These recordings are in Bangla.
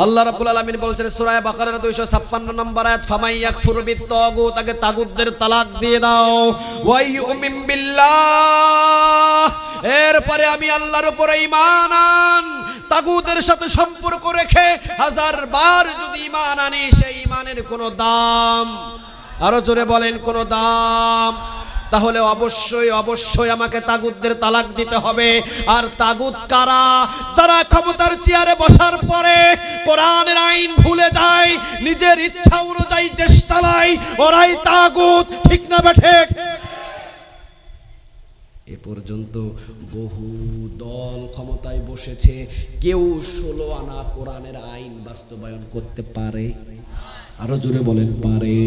আল্লাহ রাব্বুল আলামিন বলছেন, সূরা বাকারার 256 নম্বর আয়াত, ফামাই ইয়াকফুর বিত্তাগুত তাকে তাগুতদের তালাক দিয়ে দাও। ওয়াই ইউমিন বিল্লাহ, এরপরে আমি আল্লাহর উপরে ঈমান আন, তাগুতের সাথে সম্পর্ক রেখে হাজার বার যদি ঈমান আনি, সেই ঈমানের কোনো দাম, আরও জোরে বলেন, কোনো দাম। তাহলে অবশ্যই অবশ্যই আমাকে তাগুতদের তালাক দিতে হবে। আর তাগুত কারা? যারা ক্ষমতার চেয়ারে বসার পরে কোরআনের আইন ভুলে যায়, নিজের ইচ্ছা অনুযায়ী দেশ চালায়, ওরাই তাগুত, ঠিক না বেঠে এ পর্যন্ত বহু দল ক্ষমতায় বসেছে, কেউ ষোলো আনা কোরআনের আইন বাস্তবায়ন করতে পারে। আরও জোরে বলেন, পারে।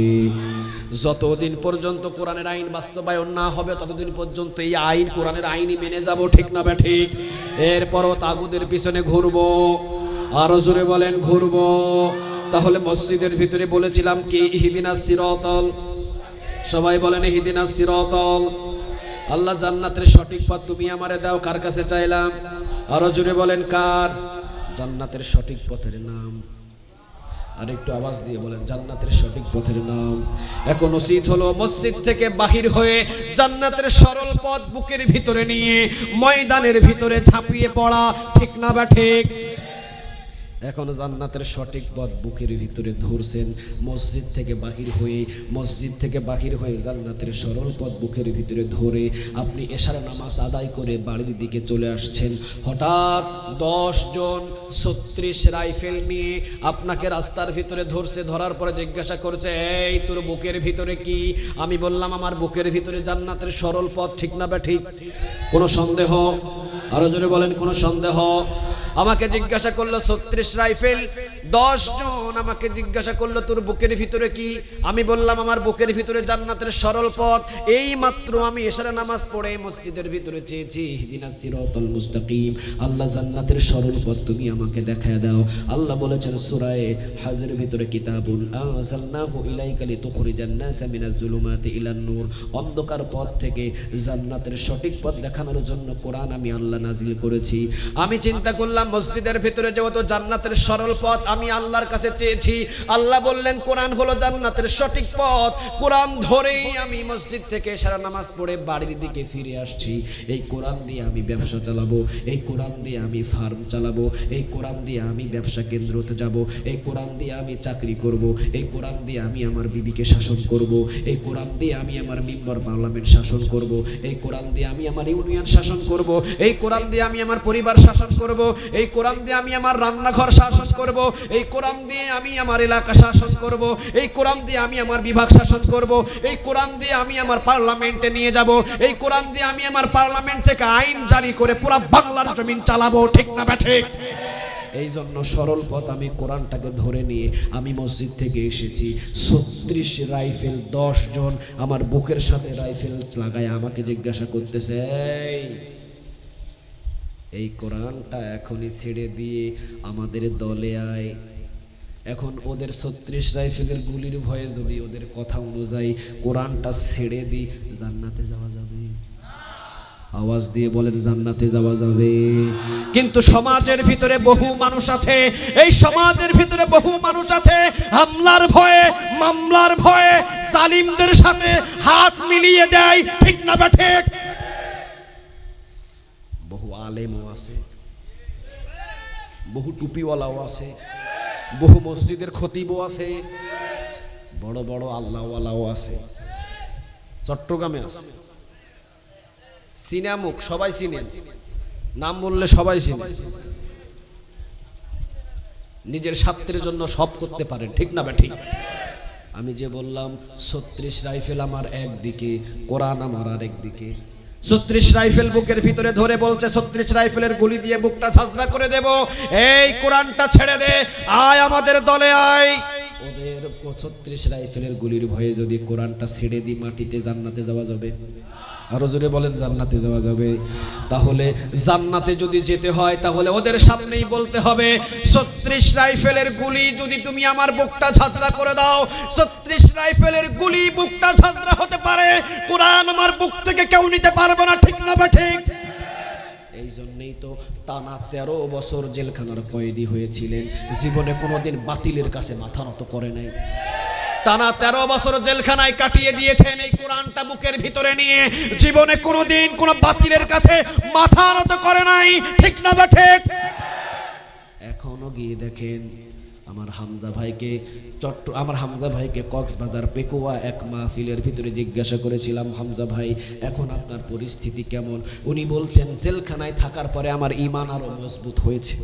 যতদিন পর্যন্ত কোরআনের আইন বাস্তবায়ন না হবে, ততদিন পর্যন্ত এই আইন কোরআনের আইনই মেনে যাব, ঠিক না ঠিক? এরপরও তাগুদের পিছনে ঘুরবো, আরও জোরে বলেন, ঘুরবো। তাহলে মসজিদের ভিতরে বলেছিলাম কি, ইহিদিনা সিরতল। সবাই বলেন, ইহিদিনা সিরতল। আল্লাহ জান্নাতের সঠিক পথ তুমি আমারে দাও, কার কাছে চাইলাম? আরও জোরে বলেন, কার? জান্নাতের সঠিক পথের নাম। আর একটু আওয়াজ দিয়ে বলেন, জান্নাতের সঠিক পথের নাম। এখন উচিত হলো মসজিদ থেকে বাহির হয়ে জান্নাতের সরল পথ বুকের ভিতরে নিয়ে ময়দানের ভিতরে ঝাঁপিয়ে পড়া, ঠিক না বা ঠিক? এখন জান্নাতের সঠিক পথ বুকের ভিতরে ধরছেন। মসজিদ থেকে বাহির হয়ে, মসজিদ থেকে বাহির হয়ে জান্নাতের সরল পথ বুকের ভিতরে ধরে আপনি এশার নামাজ আদায় করে বাড়ির দিকে চলে আসছেন। হঠাৎ দশ জন ছত্রিশ রাইফেল নিয়ে আপনাকে রাস্তার ভিতরে ধরছে, ধরার পরে জিজ্ঞাসা করছে, এই তোর বুকের ভিতরে কি? আমি বললাম, আমার বুকের ভিতরে জান্নাতের সরল পথ ঠিক না বা ঠিক? কোনো সন্দেহ? আরও জোরে বলেন, কোনো সন্দেহ? আমাকে জিজ্ঞাসা করল ছত্রিশ রাইফেল দশ জন আমাকে জিজ্ঞাসা করল, তোর বুকের ভিতরে কি? আমি বললাম, আমার বুকের ভিতরে জান্নাতের সরল পথ। এই মাত্র আমি এশারা নামাজ পড়ে মসজিদের ভিতরে চেয়েছি মুস্তাকিম। আল্লাহ, জান্নাতের সরল পথ তুমি আমাকে দেখায় দাও। আল্লাহ বলেছেন সূরায়ে হাজের ভিতরে কিতাবুল আনজালনাহু ইলাইকা লিতুখরিজান নাসা মিনাজ জুলুমাতি ইলান নূর। অন্ধকার পথ থেকে জান্নাতের সঠিক পথ দেখানোর জন্য কোরআন আমি আল্লাহ নাজিল করেছি। আমি চিন্তা করলাম, মসজিদের ভিতরে যেহেতু জান্নাতের সরল পথ, আমি আল্লাহর কাছে চেয়েছি। আল্লাহ বললেন, কোরআন হলো জান্নাতের সঠিক পথ। কোরআন ধরেই আমি মসজিদ থেকে সারা নামাজ পড়ে বাড়ির দিকে ফিরে আসছি। এই কোরআন দিয়ে আমি ব্যবসা চালাবো, এই কোরআন দিয়ে আমি ফার্ম চালাবো, এই কোরআন দিয়ে আমি ব্যবসা কেন্দ্রতে যাব, এই কোরআন দিয়ে আমি চাকরি করব, এই কোরআন দিয়ে আমি আমার বিবিকে শাসন করব, এই কোরআন দিয়ে আমি আমার মেম্বার পার্লামেন্ট শাসন করব, এই কোরআন দিয়ে আমি আমার ইউনিয়ন শাসন করব, এই কোরআন দিয়ে আমি আমার পরিবার শাসন করব, এই কোরআন দিয়ে আমি আমার রান্নাঘর শাসন করব এই কোরআন দিয়ে আমি আমার এলাকা শাসন করব এই কোরআন দিয়ে আমি আমার বিভাগ শাসন করব এই কোরআন দিয়ে আমি আমার পার্লামেন্টে নিয়ে যাব এই কোরআন দিয়ে আমি আমার পার্লামেন্ট থেকে আইন জারি করে পুরো বাংলার জমিন চালাবো ঠিক না বা ঠিক এই জন্য সরল পথ আমি কোরআনটাকে ধরে নিয়ে আমি মসজিদ থেকে এসেছি। ছত্রিশ রাইফেল দশ জন আমার বুকের সাথে রাইফেল লাগায় আমাকে জিজ্ঞাসা করতেছে "এই, এই কোরআনটা এখনই ছেড়ে দিয়ে আমাদের দলে আয়। এখন ওদের ছত্রিশ রাইফেলের গুলির ভয়ে যদি ওদের কথা অনুযায়ী কোরআনটা ছেড়ে দিই, জান্নাতে যাওয়া যাবে। আওয়াজ দিয়ে বলেন, জান্নাতে যাওয়া যাবে। কিন্তু সমাজের ভিতরে বহু মানুষ আছে, এই সমাজের ভিতরে বহু মানুষ আছে, হামলার ভয়ে, মামলার ভয়ে, জালিমদের সাথে হাত মিলিয়ে দেয়, ঠিক না বা ঠিক? আছে। বহু টুপিওয়ালাও আছে। বহু মসজিদের খতিবও আছে। বড় বড় আল্লাহওয়ালাও আছে। চট্টগ্রামে আছে। সিনামুখ, সবাই চিনে। নাম বললে সবাই চিনে। নিজের স্বার্থের জন্য সব করতে পারেন ঠিক না ঠিক আমি যে বললাম, ছত্রিশ রাইফেল আমার একদিকে, কোরআন আমার আরেক দিকে ছত্রিশ রাইফেল বুকের ভিতরে ধরে বলছে, ছত্রিশ রাইফেলের গুলি দিয়ে বুকটা ঝাঁঝরা করে দেব। এই কোরআনটা ছেড়ে দে, আয় আমাদের দলে, আয়। ওদের ছত্রিশ রাইফেলের গুলির ভয়ে যদি কোরআনটা ছেড়ে দিই মাটিতে জান্নাতে যাওয়া যাবে। আরও জোরে বলেন, জান্নাতে যাওয়া যাবে। তাহলে জান্নাতে যদি যেতে হয়, তাহলে ওদের সামনেই বলতে হবে, ছত্রিশ রাইফেলের গুলি যদি তুমি আমার বুকটা ঝাঁঝরা করে দাও, ছত্রিশ রাইফেলের গুলি বুকটা ঝাঁঝরা হতে পারে, কোরআন আমার বুক থেকে কেউ নিতে পারবে না, ঠিক না বা ঠিক? এই জন্যই তো টানা তেরো বছর জেলখানার কয়েদি হয়েছিলেন, জীবনে কোনোদিন বাতিলের কাছে মাথা নত করে নাই। টানা তেরো বছর জেলখানায় কাটিয়ে দিয়েছেন এই কোরআনটা বুকের ভিতরে নিয়ে। জীবনে কোনোদিন কোনো বাতিলের কাছে মাথা নত করে নাই। ঠিক না বা ঠিক? এখনও গিয়ে দেখেন আমার হামজা ভাইকে চট্ট আমার হামজা ভাইকে কক্সবাজার পেকুয়া এক মাহফিলের ভিতরে জিজ্ঞাসা করেছিলাম, হামজা ভাই, এখন আপনার পরিস্থিতি কেমন? উনি বলছেন, জেলখানায় থাকার পরে আমার ইমান আরও মজবুত হয়েছে।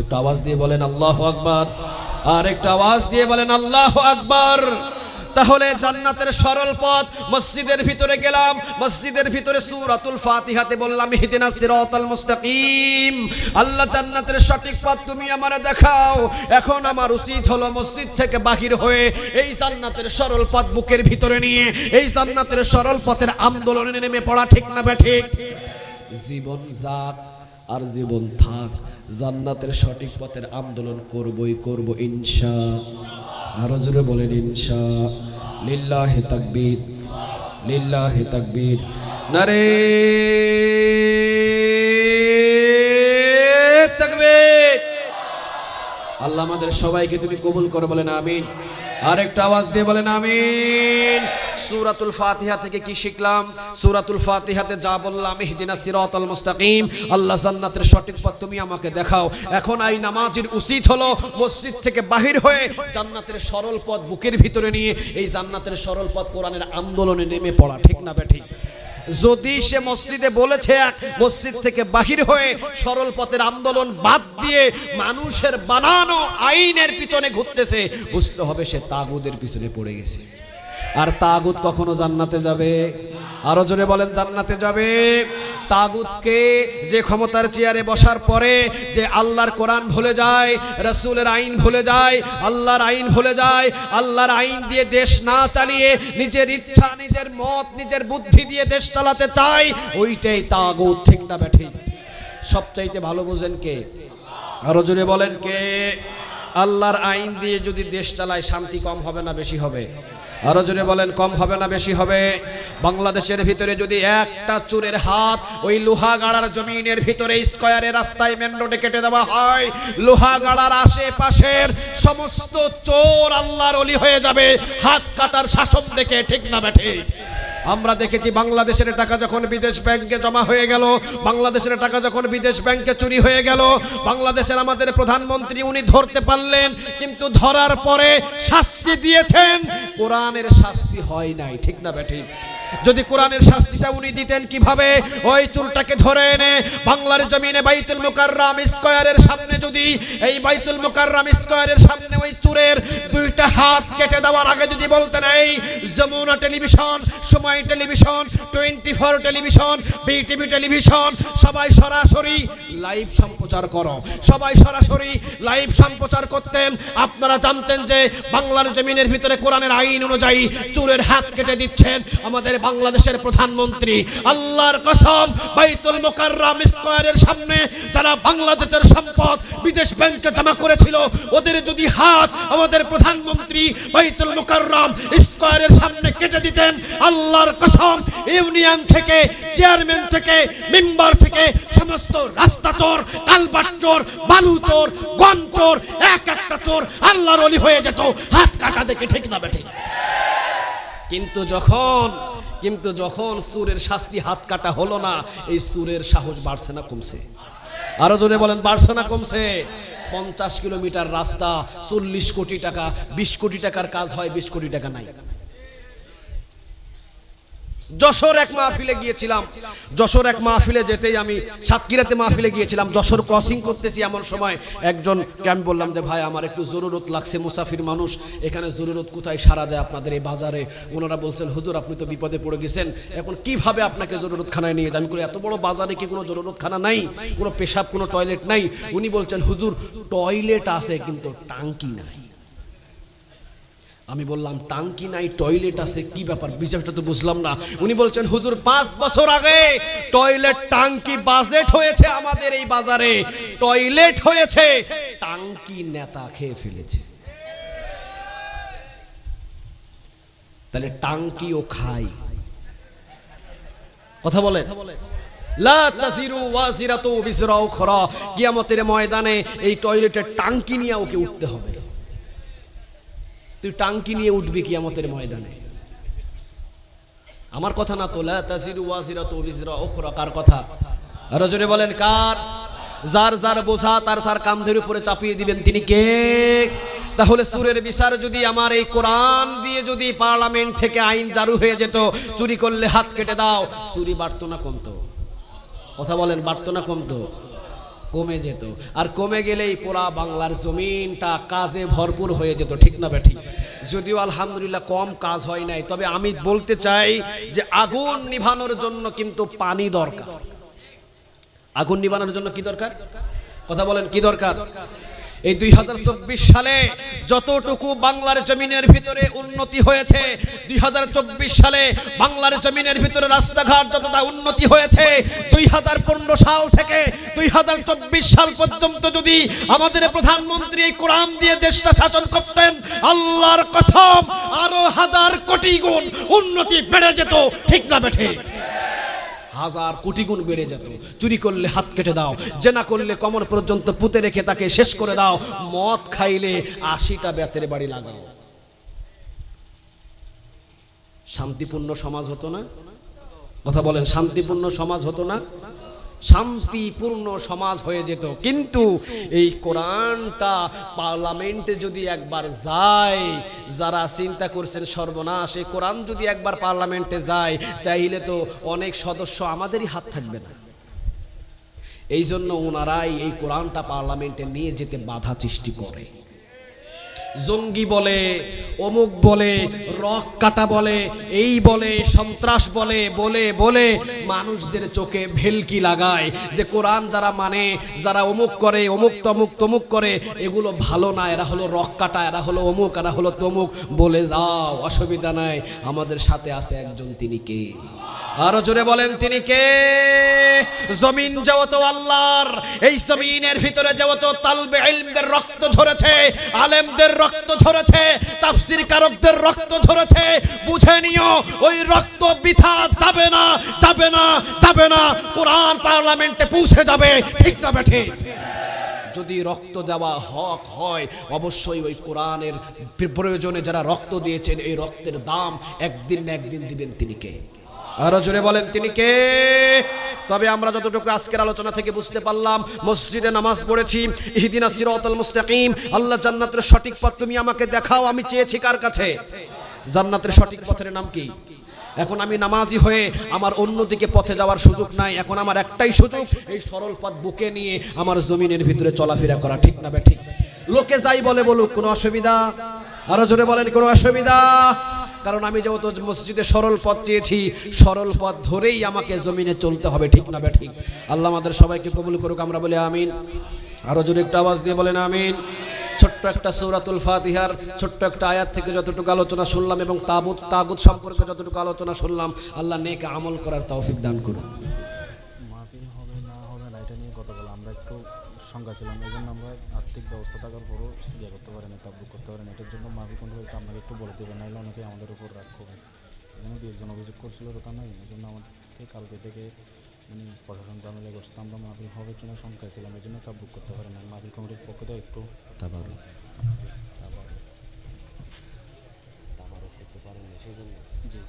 একটু আওয়াজ দিয়ে বলেন আল্লাহ আকবার। আর একটু আওয়াজ দিয়ে বলেন আল্লাহ আকবার। তাহলে জান্নাতের সরল পথ, মসজিদের ভিতরে গেলাম, মসজিদের ভিতরে সূরাতুল ফাতিহাতে বললাম ইহদিনাস সিরাতাল মুস্তাকিম। আল্লাহ জান্নাতের সঠিক পথ তুমি আমারে দেখাও। এখন আমার উচিত হলো মসজিদ থেকে বাহির হয়ে এই জান্নাতের সরল পথ বুকের ভিতরে নিয়ে, এই জান্নাতের সরল পথের আন্দোলনে নেমে পড়া ঠিক না ঠিক? জীবন যাক আর জীবন থাক, জান্নাতের সঠিক পথের আন্দোলন করবই, করব ইনশা। আরও জোরে বলেন ইনশা। লিল্লাহে তাকবীর লিল্লাহে তাকবীর। নারে আল্লাহ আমাদের সবাইকে তুমি কবুল করো বলেন, আমিন। আর একটা আওয়াজ দিয়ে বলেন আমিন। সূরাতুল ফাতিহা থেকে কি শিখলাম? সূরাতুল ফাতিহাতে যা বললাম, ইহদিনাস সিরাতাল মুস্তাকিম। আল্লাহ জান্নাতের সঠিক পথ তুমি আমাকে দেখাও। এখন এই নামাজের উচিত হলো মসজিদ থেকে বাহির হয়ে জান্নাতের সরল পথ বুকের ভিতরে নিয়ে এই জান্নাতের সরল পথ কোরআনের আন্দোলনে নেমে পড়া। ঠিক না বেঠিক যদি সে মসজিদে বলেছে এক মসজিদ থেকে বাহির হয়ে সরল পথের আন্দোলন বাদ দিয়ে মানুষের বানানো আইনের পিছনে ঘুরতেছে, বুঝতে হবে সে তাগুদের পিছনে পড়ে গেছে। আর তাগুদ কখনো জান্নাতে যাবে? আরও জোরে বলেন, জান্নাতে যাবে। তাগুদকে যে ক্ষমতার চেয়ারে বসার পরে যে আল্লাহর কোরআন ভুলে যায়, রসুলের আইন ভুলে যায়, আল্লাহর আইন ভুলে যায়, আল্লাহর আইন দিয়ে দেশ না চালিয়ে নিজের ইচ্ছা, নিজের মত, নিজের বুদ্ধি দিয়ে দেশ চালাতে চায়, ওইটাই তাগুদ ঠিক না ব্যাঠি সবচাইতে ভালো বোঝেন কে? আরও জোরে বলেন কে? আল্লাহর আইন দিয়ে যদি দেশ চালায়, শান্তি কম হবে না বেশি হবে? আরও জোরে বলেন, কম হবে না, বেশি হবে? বাংলাদেশের ভিতরে যদি একটা চোরের হাত ওই লোহাগাড়ার জমিনের ভিতরে স্কোয়ারে রাস্তায় মেন রোডে কেটে দেওয়া হয়, লোহাগাড়ার আশেপাশের সমস্ত চোর আল্লাহর অলি হয়ে যাবে, হাত কাটার শাসন দেখে ঠিক না বেঠে আমরা দেখেছি বাংলাদেশের টাকা যখন বিদেশ ব্যাংকে জমা হয়ে গেল, বাংলাদেশের টাকা যখন বিদেশ ব্যাংকে চুরি হয়ে গেল, বাংলাদেশের আমাদের প্রধানমন্ত্রী উনি ধরতে পারলেন, কিন্তু ধরার পরে শাস্তি দিয়েছেন। কোরআনের শাস্তি হয় নাই, ঠিক না ব্যাঠিক যদি কোরআনের শাস্তিটা উনি দিতেন কীভাবে? ওই চুরটাকে ধরে এনে বাংলার জমিনে বাইতুল মুকাররাম স্কয়ারের সামনে যদি, এই বাইতুল মুকাররাম স্কয়ারের সামনে ওই চুরের দুইটা হাত কেটে দেওয়ার আগে যদি বলতেন, এই Jamuna television Somoy television twenty four television, BTV television, সবাই সরাসরি লাইভ সম্প্রচার করো। সবাই সরাসরি লাইভ সম্প্রচার করতেন। আপনারা জানতেন যে বাংলার জমিনের ভিতরে কোরআনের আইন অনুযায়ী চুরের হাত কেটে দিচ্ছেন। আমাদের বাংলাদেশের প্রধানমন্ত্রী। আল্লাহর কসম, বাইতুল মোকাররাম স্কয়ারের সামনে যারা বাংলাদেশের সম্পদ বিদেশ ব্যাংকে জমা করেছিল, ওদের যদি হাত আমাদের প্রধানমন্ত্রী বাইতুল মোকাররাম স্কয়ারের সামনে কেটে দিতেন, আল্লাহর কসম, ইউনিয়ন থেকে, চেয়ারম্যান থেকে, মেম্বার থেকে সমস্ত রাস্তা চোর, কালবাট চোর, বালু চোর, গম চোর, এক একটা চোর আল্লাহর অলি হয়ে যেত, হাত কাটা দেখে ঠিক না বেঠে। কিন্তু যখন কিন্তু যখন সুরের শাস্তি হাত কাটা হলো না, এই সুরের সাহস বাড়ছে না, কমছে। আরও জোরে বলেন, বাড়ছে না, কমছে। পঞ্চাশ কিলোমিটার রাস্তা, চল্লিশ কোটি টাকা, বিশ কোটি টাকার কাজ হয়, বিশ কোটি টাকা নাই। যশোর এক মাহফিলে গিয়েছিলাম। যশোর এক মাহফিলে যেতেই আমি সাতক্ষীরাতে মাহফিলে গিয়েছিলাম। যশোর ক্রসিং করতেছি এমন সময় একজন আমি বললাম যে, ভাই, আমার একটু জরুরত লাগছে, মুসাফির মানুষ, এখানে জরুরত কোথায়? সারা যায় আপনাদের এই বাজারে। ওনারা বলছেন, হুজুর, আপনি তো বিপদে পড়ে গেছেন। এখন কীভাবে আপনাকে জরুরত খানায় নিয়ে যান আমি এত বড় বাজারে কি কোনো জরুরত খানা নাই? কোনো পেশাব, কোনো টয়লেট নাই? উনি বলছেন, হুজুর, টয়লেট আছে, কিন্তু টাঙ্কি নাই। আমি বললাম, টাঙ্কি নাই টয়লেট আছে, কি ব্যাপার? বিষয়টা তো বুঝলাম না। উনি বলছেন, হুজুর, পাঁচ বছর আগে টয়লেট টাঙ্কি বাজেট হয়েছে আমাদের এই বাজারে। টয়লেট হয়েছে। টাঙ্কি নেতা খেয়ে ফেলেছে। তাহলে টাঙ্কিও খাই। কথা বলে? কিয়ামতের ময়দানে এই টয়লেটের টাঙ্কি নিয়ে ওকে উঠতে হবে। তুই টাঙ্কি নিয়ে উঠবি কিয়ামতের ময়দানে। আমার কথা না তো কার কথা? আরও বলেন, কার? যার যার বোঝা, তার তার কান্ধের উপরে চাপিয়ে দিবেন তিনি কে? তাহলে সুরের বিচার যদি আমার এই কোরআন দিয়ে যদি পার্লামেন্ট থেকে আইন জারু হয়ে যেত, চুরি করলে হাত কেটে দাও। চুরি বাড়তো না কমতো। কথা বলেন, বাড়তো না কমতো। কমে যেত। আর কমে গেলেই পোড়া বাংলার জমিনটা কাজে ভরপুর হয়ে যেত, ঠিক না বেঠি যদিও আলহামদুলিল্লাহ কম কাজ হয় নাই, তবে আমি বলতে চাই যে আগুন নিভানোর জন্য কিন্তু পানি দরকার। আগুন নিভানোর জন্য কি দরকার? কথা বলেন, কি দরকার? এই দুই হাজার চব্বিশ সালে যতটুকু বাংলার জমিনের ভিতরে উন্নতি হয়েছে, দুই হাজার চব্বিশ সালে বাংলার জমিনের ভিতরে রাস্তাঘাট যতটা উন্নতি হয়েছে, দুই হাজার পনেরো সাল থেকে দুই হাজার চব্বিশ সাল পর্যন্ত যদি আমাদের প্রধানমন্ত্রী এই কোরআন দিয়ে দেশটা শাসন করতেন, আল্লাহর কসম আরও হাজার কোটি গুণ উন্নতি বেড়ে যেত, ঠিক না বেঠে? হাজার কোটি গুণ বেড়ে যেত। চুরি করলে হাত কেটে দাও, জেনা করলে কমর পর্যন্ত পুঁতে রেখে তাকে শেষ করে দাও, মদ খাইলে আশিটা বেতের বাড়ি লাগাও। শান্তিপূর্ণ সমাজ হতো না? কথা বলেন, শান্তিপূর্ণ সমাজ হতো না? শান্তিপূর্ণ সমাজ হয়ে যেত। কিন্তু এই কোরআনটা পার্লামেন্টে যদি একবার যায়, যারা চিন্তা করছেন সর্বনাশ, এই কোরআন যদি একবার পার্লামেন্টে যায়, তাইলে তো অনেক সদস্য আমাদেরই হাত থাকবে না। এই জন্য ওনারাই এই কোরআনটা পার্লামেন্টে নিয়ে যেতে বাধা সৃষ্টি করে। জঙ্গি বলে অমুক বলে, রক কাটা বলে, এই বলে, সন্ত্রাস বলে বলে বলে, মানুষদের চোখে ভেলকি লাগায় যে কোরআন যারা মানে যারা অমুক করে, অমুক তমুক তমুক করে, এগুলো ভালো না, এরা হলো রক কাটা, এরা হলো অমুক, এরা হলো তমুক, বলে যাও, অসুবিধা নাই। আমাদের সাথে আছে একজন, তিনি কে? আরও জোরে বলেন, তিনি কে? জমিন যেহেতু আল্লাহর, এই জমিনের ভিতরে যেহেতু তালবে ইলমদের রক্ত ঝরেছে, আলেমদের রক্ত ঝরেছে, তাফসির কারকদের রক্ত ঝরেছে। বুঝে নিও, ওই রক্ত বৃথা যাবে না যাবে না যাবে না। কোরআন পার্লামেন্টে পৌঁছে যাবে, ঠিক না বেঠে যদি রক্ত দেওয়া হক হয়, অবশ্যই ওই কোরআনের প্রয়োজনে যারা রক্ত দিয়েছেন, এই রক্তের দাম একদিন না একদিন দিবেন তিনি কে? আরও জোরে বলেন, তিনি কে? তবে আমরা যতটুকু আজকের আলোচনা থেকে বুঝতে পারলাম, মসজিদে নামাজ পড়েছি, ইহদিনা সিরাতাল মুস্তাকিম, আল্লাহ জান্নাতের সঠিক পথ তুমি আমাকে দেখাও, আমি চেয়েছি কার কাছে? জান্নাতের সঠিক পথের নাম কি? এখন আমি নামাজি হয়ে আমার অন্যদিকে পথে যাওয়ার সুযোগ নাই, এখন আমার একটাই সুযোগ, এই সরল পথ বুকে নিয়ে আমার জমিনের ভিতরে চলাফেরা করা, ঠিক না ঠিক? লোকে যাই বলে বলুক, কোনো অসুবিধা? আরও জোরে বলেন, কোনো অসুবিধা? কারণ আমি যেহেতু মসজিদে সরল পথ চেয়েছি, সরল পথ ধরেই আমাকে জমিনে চলতে হবে, ঠিক না ঠিক আল্লাহ আমাদের সবাইকে কবুল করুক, আমরা বলি আমিন। আরও জোরে একটা আওয়াজ দিয়ে বলেন আমিন। ছোট্ট একটা সৌরাতুল ফাতিহার, ছোট্ট একটা আয়াত থেকে যতটুকু আলোচনা শুনলাম এবং তাবুত, তাগুত সম্পর্কে যতটুকু আলোচনা শুনলাম, আল্লাহ নেকে আমল করার তৌফিক দান করুন। শঙ্কা ছিলাম এই জন্য আমরা আর্থিক ব্যবস্থা থাকার পরও ইয়ে করতে পারিনি তাবলুক করতে পারিনি এটার জন্য মাহফিল কোন হয়তো আপনাকে একটু বলে দেবেন নাহলে অনেকে আমাদের উপর রাগ করবে। এখানে দু একজন অভিযোগ করছিল তো তা নাই। এই জন্য আমাদেরকে কালকে থেকে মানে প্রশাসন জানালে করছে তো আমরা মাহফিল হবে কিনা শঙ্কায় ছিলাম এই জন্য তাবলুক করতে পারি না মাহফিল কমিটির পক্ষ থেকে একটু করতে পারেন সেই জন্য। জি।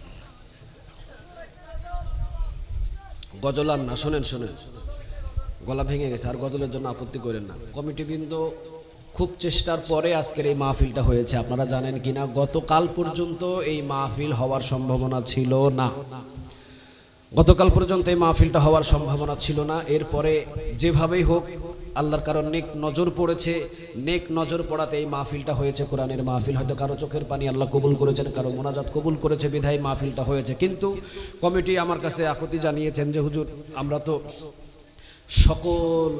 গজল আর না, শোনেন শোনেন। গলা ভেঙে গেছে, আর গজলের জন্য আপত্তি করেন না। কমিটিবৃন্দ খুব চেষ্টার পরে আজকের এই মাহফিলটা হয়েছে। আপনারা জানেন কি না গতকাল পর্যন্ত এই মাহফিল হওয়ার সম্ভাবনা ছিল না। গতকাল পর্যন্ত এই মাহফিলটা হওয়ার সম্ভাবনা ছিল না। এরপরে যেভাবেই হোক আল্লাহর কারণ নেক নজর পড়েছে, নেক নজর পড়াতে এই মাহফিলটা হয়েছে কোরআনের মাহফিল। হয়তো কারও চোখের পানি আল্লাহ কবুল করেছেন, কারও মোনাজাত কবুল করেছে, বিধায় মাহফিলটা হয়েছে। কিন্তু কমিটি আমার কাছে আকুতি জানিয়েছেন যে, হুজুর, আমরা তো সকল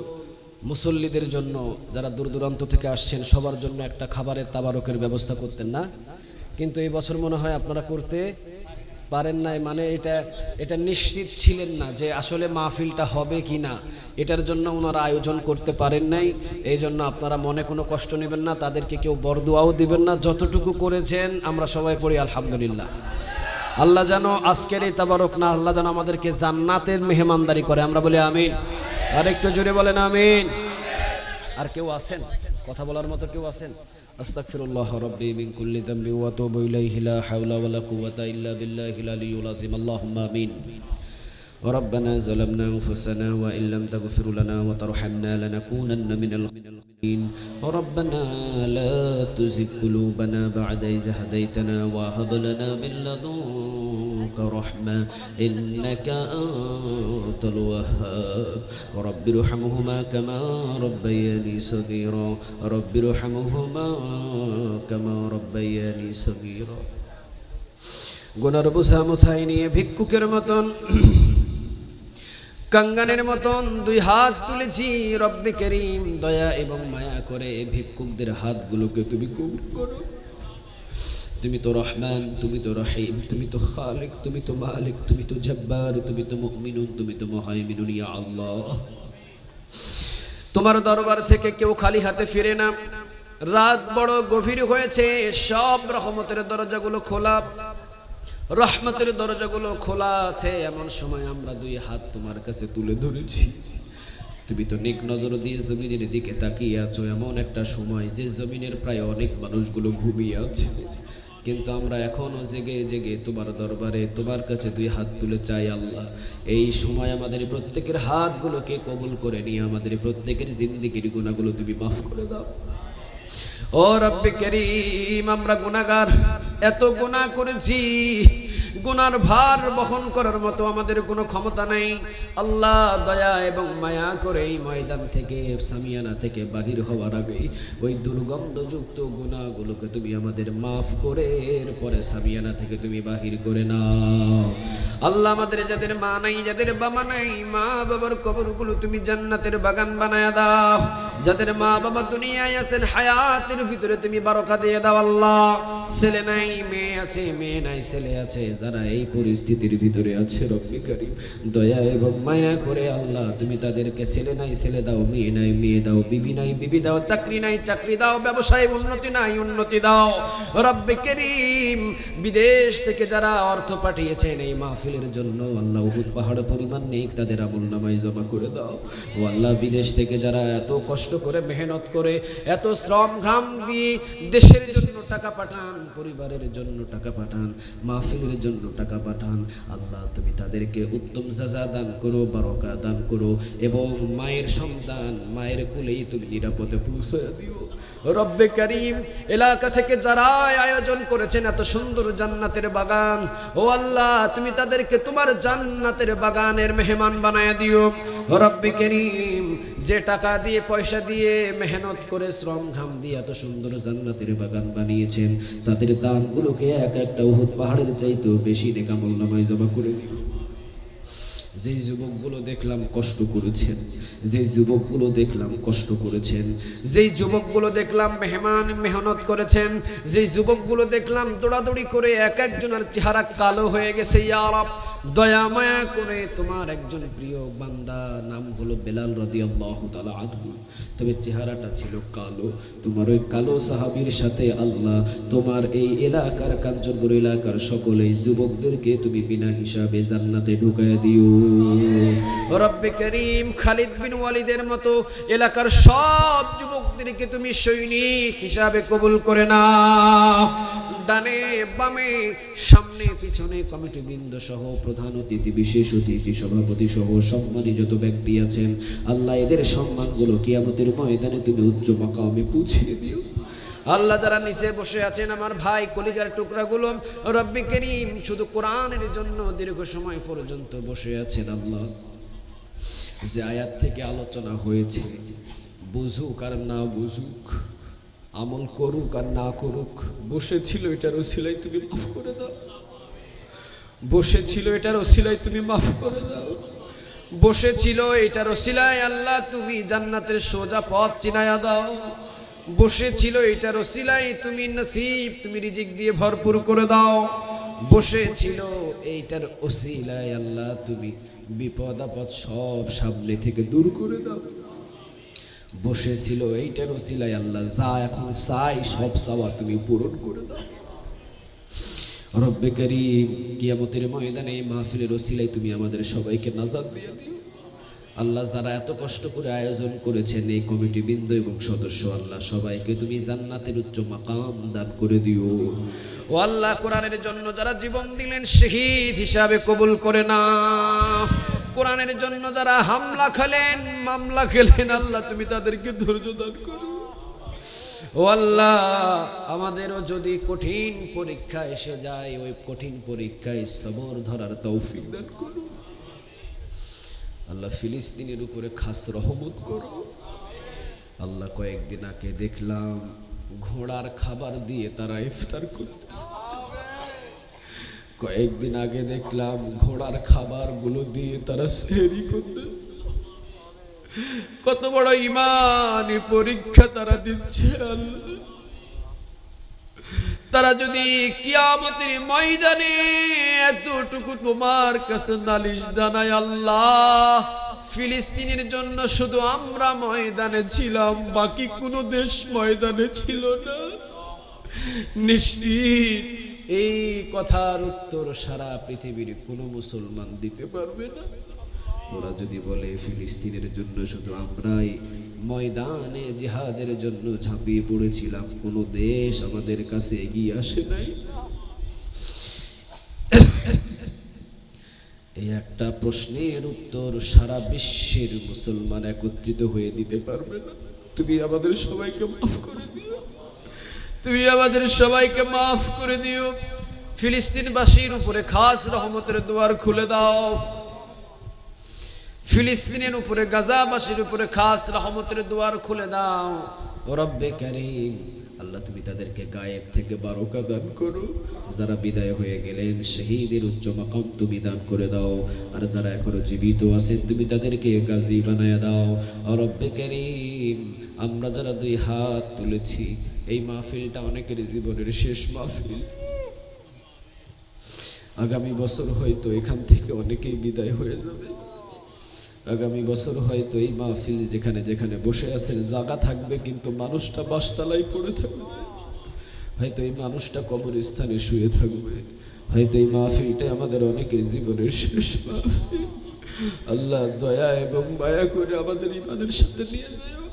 মুসল্লিদের জন্য যারা দূর দূরান্ত থেকে আসছেন, সবার জন্য একটা খাবারের তাবারকের ব্যবস্থা করতেন না। কিন্তু এই বছর মনে হয় আপনারা করতে পারেন নাই মানে এটা এটা নিশ্চিত ছিলেন না যে আসলে মাহফিলটা হবে কি না এটার জন্য ওনারা আয়োজন করতে পারেন নাই এই জন্য আপনারা মনে কোনো কষ্ট নেবেন না, তাদেরকে কেউ বরদোয়াও দিবেন না, যতটুকু করেছেন আমরা সবাই পড়ি, আলহামদুলিল্লাহ। আল্লাহ যেন আজকের এই তাবারক না, আল্লাহ যেন আমাদেরকে জান্নাতের মেহমানদারি করে, আমরা বলি আমিন। আর একটু জোরে বলেন আমিন। আর কেউ আছেন? কথা বলার মতো কেউ আছেন? أستغفر الله ربي من كل ذنب وأتوب إليه لا حول ولا قوة إلا بالله العلي العظيم. اللهم آمين. ربنا ظلمنا أنفسنا وإن لم تغفر لنا وترحمنا لنكونن من الخاسرين ربنا لا تزغ قلوبنا بعد إذ هديتنا وهب لنا من لدنك رحمة إنك أنت الوهاب رب ارحمهما كما ربياني صغيرا رب ارحمهما كما ربياني صغيرا গুনার বোঝা মুথায় নিয়ে ভিক্ষুকের মতন কাঙ্গানের মতন দুই হাত তুলেছি রব্বে করিম দয়া এবং মায়া করে ভিক্ষুকদের হাতগুলোকে তুমি কবুল করো তুমি তো রহমান, তুমি তো রহিম, তুমি তো খালিক, তুমি তো মালিক, তুমি তো জব্বার, তুমি তো মুমিনুন, তুমি তো মুহাইমিনুন, ইয়া আল্লাহ। তোমার দরবার থেকে কেউ খালি হাতে ফিরে না। রাত বড় গভীর হয়েছে, সব রহমতের দরজাগুলো খোলা। রহমতের দরজাগুলো খোলা আছে, এমন সময় আমরা দুই হাত তোমার কাছে তুলে ধরেছি। তুমি তো নিক নজর দিয়ে জমিনের দিকে তাকিয়ে আছো, এমন একটা সময় যে জমিনের প্রায় অনেক মানুষগুলো ঘুমিয়ে আছে। কিন্তু আমরা এখনও জেগে জেগে তোমার দরবারে, তোমার কাছে দুই হাত তুলে চাই আল্লাহ। এই সময় আমাদের প্রত্যেকের হাতগুলোকে কবুল করে নিয়ে আমাদের প্রত্যেকের জিন্দিগির গুণাগুলো তুমি মাফ করে দাও। ও রব্বে করিম, আমরা গুনাহগার, এত গুনাহ করেছি গুনার ভার বহন করার মতো আমাদের কোনো ক্ষমতা নেই। আল্লাহ দয়া এবং মায়া করে এই ময়দান থেকে, সামিয়ানা থেকে বাহির হওয়ার আগে ওই দুর্গন্ধযুক্ত গুণাগুলোকে তুমি আমাদের মাফ করে, এরপরে সামিয়ানা থেকে তুমি বাহির করে নাও। আল্লাহ আমাদের যাদের মা নাই, যাদের বাবা নাই, মা বাবার কবরগুলো তুমি জান্নাতের বাগান বানায় দাও। যাদের মা বাবা দুনিয়ায় আছেন, হায়াতের ভিতরে তুমি বারকা দিয়ে দাও আল্লাহ। ছেলে নাই, মেয়ে আছে, মেয়ে নাই, ছেলে আছে, যারা এই পরিস্থিতির ভিতরে আছে, রব্বি করিম, দয়া এবং মায়া করে আল্লাহ, তুমি তাদেরকে ছেলে নাই, ছেলে দাও, মেয়ে নাই, মেয়ে দাও, বিবি নাই, বিবি দাও, চাকরি নাই, চাকরি দাও, ব্যবসায় উন্নতি নাই, উন্নতি দাও। রব্বে করিম, বিদেশ থেকে যারা অর্থ পাঠিয়েছেন এই মাহফিলের জন্য আল্লাহ উহুদ পাহাড় পরিমাণ নেই তাদের আমল নামায় জমা করে দাও। ও আল্লাহ, বিদেশ থেকে যারা এত কষ্ট করে মেহনত করে, এত শ্রম ঘাম দিয়ে দেশের জন্য টাকা পাঠান, পরিবারের জন্য টাকা পাঠান, মাহফিলের জন্য টাকা পাঠান, আল্লাহ তুমি তাদেরকে উত্তম সাজা দান করো, বারকা দান করো এবং মায়ের সন্তান, মায়ের কুলেই তুমি নিরাপদে পৌঁছে দিও। রব্বে করিম, এলাকা থেকে যারা আয়োজন করেছেন এত সুন্দর জান্নাতের বাগান, ও আল্লাহ, তুমি তাদেরকে তোমার জান্নাতের বাগানের মেহমান বানায় দিও। রব্বে করিম, যে টাকা দিয়ে, পয়সা দিয়ে মেহনত করে শ্রম ঘাম দিয়ে এত সুন্দর জান্নাতের বাগান বানিয়েছেন, তাদের দানগুলোকে এক একটা উহুদ পাহাড়ের চাইতেও বেশি নেকামল নামায় জমা করে দিও। যে যুবকগুলো দেখলাম কষ্ট করেছেন, যে যুবকগুলো দেখলাম কষ্ট করেছেন যেই যুবকগুলো দেখলাম মেহমান মেহনত করেছেন, যে যুবকগুলো দেখলাম দৌড়াদৌড়ি করে এক একজনের চেহারা কালো হয়ে গেছে ইয়ারব দয়া মায়া করে তোমার একজন প্রিয় বান্দা, নাম হলো বেলাল আনহু। তবে চেহারাটা ছিল কালো। তোমার ওই কালো সাহাবীর সাথে আল্লাহ, তোমার এই এলাকার কাঞ্চনপুর এলাকার সকল যুবকদেরকে তুমি বিনা হিসাবে জান্নাতে ঢুকায় দিও। রব্বে করিম খালিদ বিন ওয়ালিদের মতো এলাকার সব যুবকদেরকে তুমি সৈনিক হিসাবে কবুল করে না ডানে বামে, সামনে, পিছনে কমিটি বৃন্দ সহ প্রধান অতিথি, বিশেষ অতিথি, সভাপতি সহ সম্মানী যত ব্যক্তি আছেন। আল্লাহ এদের সম্মানগুলো কিয়ামতের ময়দানে তুমি উচ্চ মাকামে পৌঁছিয়ে দিও। আল্লাহ যারা নিচে বসে আছেন, আমার ভাই, কলিজার টুকরাগুলো, রব্বি করিম, শুধু কোরআনের জন্য দীর্ঘ সময় পর্যন্ত বসে আছেন আল্লাহ। যে আয়াত থেকে আলোচনা হয়েছে, বুঝুক আর না বুঝুক, আমল করুক আর না করুক, বসেছিল এটার ওসিলাই তুমি মাফ করে দাও। বসেছিল এটার ওসিলাই তুমি মাফ করে দাও। বসেছিল এটার ওসিলায়, আল্লাহ তুমি জান্নাতের সোজা পথ চিনায়া দাও। বসেছিল এটার ওসিলায়, তুমি নসিব, তুমি রিজিক দিয়ে ভরপুর করে দাও। বসেছিল এইটার ওসিলায়, আল্লাহ তুমি বিপদ, আপদ সব সামনে থেকে দূর করে দাও। বসেছিল এইটার ওসিলায়, আল্লাহ যা এখন চাই, সব চাওয়া তুমি পূরণ করে দাও। রব্বে করিম, কিয়ামতের ময়দানে এই মাহফিলের ওসিলায় তুমি আমাদের সবাইকে নাজাদ দিয়ে দিও। আল্লাহ যারা এত কষ্ট করে আয়োজন করেছেন এই কমিটি বৃন্দ এবং সদস্য, আল্লাহ সবাইকে তুমি জান্নাতের উচ্চ মাকাম দান করে দিও। ও আল্লাহ, কোরআনের জন্য যারা জীবন দিলেন শহীদ হিসাবে কবুল করে না কোরআনের জন্য যারা হামলা খেলেন, মামলা খেলেন, আল্লাহ তুমি তাদেরকে ধৈর্য দান করো। ও আল্লাহ, আমাদেরও যদি কঠিন পরীক্ষা এসে যায়, ওই কঠিন পরীক্ষায় সবর ধরার তৌফিক দান করো। আল্লাহ ফিলিস্তিনের উপরে খাস রহমত করো। আল্লাহ কয়েকদিন আগে দেখলাম, ঘোড়ার খাবার দিয়ে তারা ইফতার করতেছে। কয়েকদিন আগে দেখলাম, ঘোড়ার খাবারগুলো দিয়ে তারা সেহরি করতেছে। কত বড় ইমানি পরীক্ষা তারা দিচ্ছে। তারা যদি কিয়ামতের ময়দানে এতটুকু তোমার কাছে নালিশ জানায়, আল্লাহ, ফিলিস্তিনের জন্য শুধু আমরা ময়দানে ছিলাম, বাকি কোনো দেশ ময়দানে ছিল না। নিশ্চিত এই কথার উত্তর সারা পৃথিবীর কোনো মুসলমান দিতে পারবে না। ওরা যদি বলে ফিলিস্তিনের জন্য শুধু আমরাই ময়দানে জিহাদের জন্য ঝাঁপিয়ে পড়েছিলাম, কোনো দেশ আমাদের কাছে এগিয়ে আসে নাই। এই একটা প্রশ্নের উত্তর সারা বিশ্বের মুসলমান একত্রিত হয়ে দিতে পারবে না। তুমি আমাদের সবাইকে মাফ করে দিও। তুমি আমাদের সবাইকে মাফ করে দিও। ফিলিস্তিনবাসীর উপরে খাস রহমতের দুয়ার খুলে দাও। ফিলিস্তিনের উপরে, গাজাবাসীর উপরে খাস রহমতের দুয়ার খুলে দাও। রব্বে কারিম, আল্লাহ তুমি তাদেরকে গায়েব থেকে বারোকা দান করো। যারা বিদায় হয়ে গেলেন, শহীদের উচ্চ মাকাম তুমি দান করে দাও। আর যারা এখনও জীবিত আছেন, তুমি তাদেরকে গাজী বানায় দাও। রব্বে কারিম, আমরা যারা দুই হাত তুলেছি, এই মাহফিলটা অনেকের জীবনের শেষ মাহফিল। আগামী বছর হয়তো এখান থেকে অনেকেই বিদায় হয়ে যাবে। আগামী বছর হয়তো এই মাহফিল যেখানে যেখানে বসে আছেন, জাগা থাকবে, কিন্তু মানুষটা বাসতলায় পড়ে থাকবে। হয়তো এই মানুষটা কবরস্থানে শুয়ে থাকবে। হয়তো এই মাহফিলটা আমাদের অনেকের জীবনের শেষ আল্লাহ দয়া এবং মায়া করে আমাদের ইমানের সাথে নিয়ে যাও।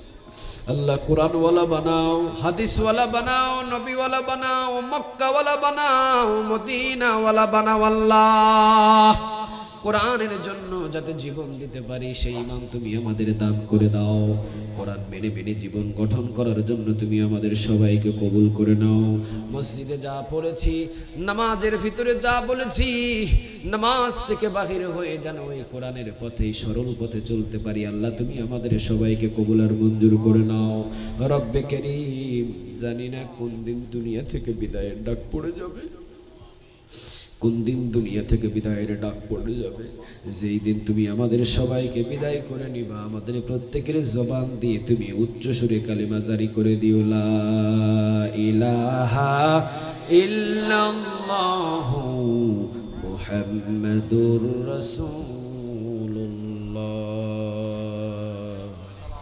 আল্লাহ কোরআনওয়ালা বানাও, হাদিসওয়ালা বানাও, নবীওয়ালা বানাও, মক্কাওয়ালা বানাও, মদিনাওয়ালা বানাও, আল্লাহ। কোরআনের জন্য যাতে জীবন দিতে পারি, সেই ইমান তুমি আমাদের দান করে দাও। কোরআন মেনে মেনে জীবন গঠন করার জন্য তুমি আমাদের সবাইকে কবুল করে নাও। মসজিদে যা পড়েছি, নামাজের ভিতরে যা বলেছি, নামাজ থেকে বাহির হয়ে যেন ওই কোরআনের পথেই সরল পথে চলতে পারি। আল্লাহ তুমি আমাদের সবাইকে কবুল আর মঞ্জুর করে নাও। রব্বে করিম, জানি না কোন দিন দুনিয়া থেকে বিদায়ের ডাক পড়ে যাবে। কোন দিন দুনিয়া থেকে বিদায়ের ডাক পড়ে যাবে? যেই দিন তুমি আমাদের সবাইকে বিদায় করে নিবা, আমাদের প্রত্যেকের জবান দিয়ে তুমি উচ্চ সুরে কালিমা জারি করে দিও, লা ইলাহা ইল্লাল্লাহু মুহাম্মাদুর রাসূল।